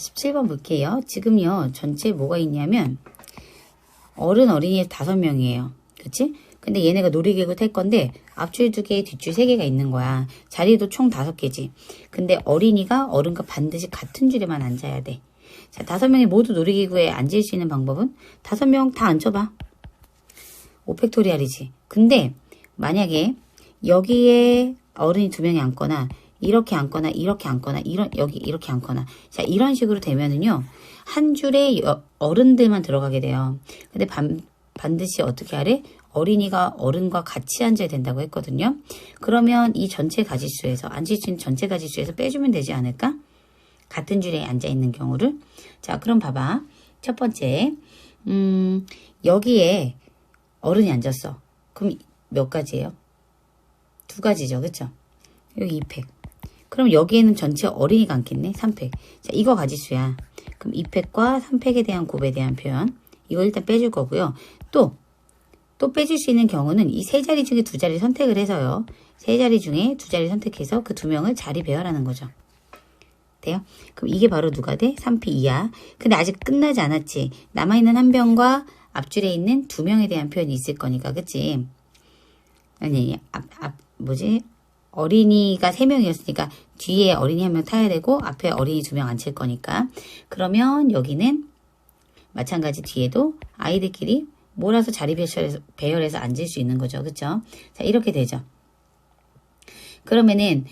17번 볼게요. 지금요, 전체 뭐가 있냐면, 어른 어린이 다섯 명이에요. 그치? 근데 얘네가 놀이기구 탈 건데, 앞줄 두 개, 뒷줄 세 개가 있는 거야. 자리도 총 다섯 개지. 근데 어린이가 어른과 반드시 같은 줄에만 앉아야 돼. 자, 다섯 명이 모두 놀이기구에 앉을 수 있는 방법은? 다섯 명 다 앉아봐. 오펙토리알이지. 근데, 만약에, 여기에 어른이 두 명이 앉거나, 이렇게 앉거나 이렇게 앉거나 이런 여기 이렇게 앉거나. 자 이런 식으로 되면은요 한 줄에 여- 어른들만 들어가게 돼요. 근데 반, 반드시 어떻게 하래? 어린이가 어른과 같이 앉아야 된다고 했거든요. 그러면 이 전체 가지수에서 앉을 수 있는 전체 가지수에서 빼주면 되지 않을까? 같은 줄에 앉아 있는 경우를. 자 그럼 봐봐. 첫 번째. 음 여기에 어른이 앉았어. 그럼 몇 가지예요? 두 가지죠. 그쵸? 여기 2팩 그럼 여기에는 전체 어린이가 앉겠네. 3팩. 자, 이거 가지수야. 그럼 2팩과 3팩에 대한 곱에 대한 표현. 이거 일단 빼줄 거고요. 또, 또 빼줄 수 있는 경우는 이 세 자리 중에 두 자리 선택을 해서요. 세 자리 중에 두 자리 선택해서 그 두 명을 자리 배열하는 거죠. 돼요? 그럼 이게 바로 누가 돼? 3P 이하. 근데 아직 끝나지 않았지. 남아있는 한 병과 앞줄에 있는 두 명에 대한 표현이 있을 거니까, 그치? 아니, 앞, 앞, 뭐지? 어린이가 세명이었으니까 뒤에 어린이 한 명 타야 되고 앞에 어린이 두 명 앉힐 거니까 그러면 여기는 마찬가지 뒤에도 아이들끼리 몰아서 자리 배열해서, 배열해서 앉을 수 있는 거죠. 그쵸? 자 이렇게 되죠. 그러면은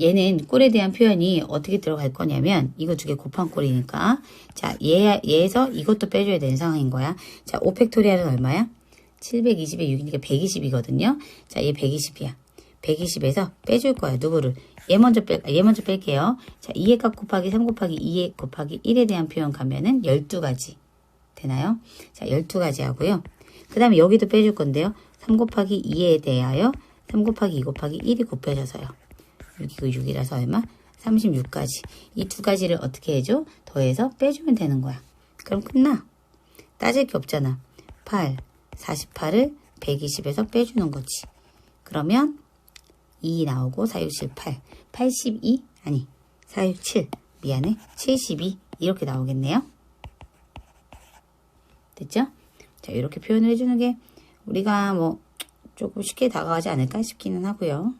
얘는 꼴에 대한 표현이 어떻게 들어갈 거냐면 이거 두 개 곱한 꼴이니까 자 얘, 얘에서 이것도 빼줘야 되는 상황인 거야. 자 5팩토리알은 얼마야? 720에 6이니까 120이거든요. 자 얘 120이야. 120에서 빼줄 거야. 누구를? 얘 먼저 뺄, 얘 먼저 뺄게요. 자, 2의 값 곱하기 3 곱하기 2의 곱하기 1에 대한 표현 가면은 12가지. 되나요? 자, 12가지 하고요. 그 다음에 여기도 빼줄 건데요. 3 곱하기 2에 대하여 3 곱하기 2 곱하기 1이 곱해져서요. 6이고 6이라서 얼마? 36가지. 이 두 가지를 어떻게 해줘? 더해서 빼주면 되는 거야. 그럼 끝나. 따질 게 없잖아. 8, 48을 120에서 빼주는 거지. 그러면 2 나오고 4, 6, 7, 8. 82? 아니, 4, 6, 7. 미안해. 72. 이렇게 나오겠네요. 됐죠? 자, 이렇게 표현을 해주는 게 우리가 뭐 조금 쉽게 다가가지 않을까 싶기는 하고요.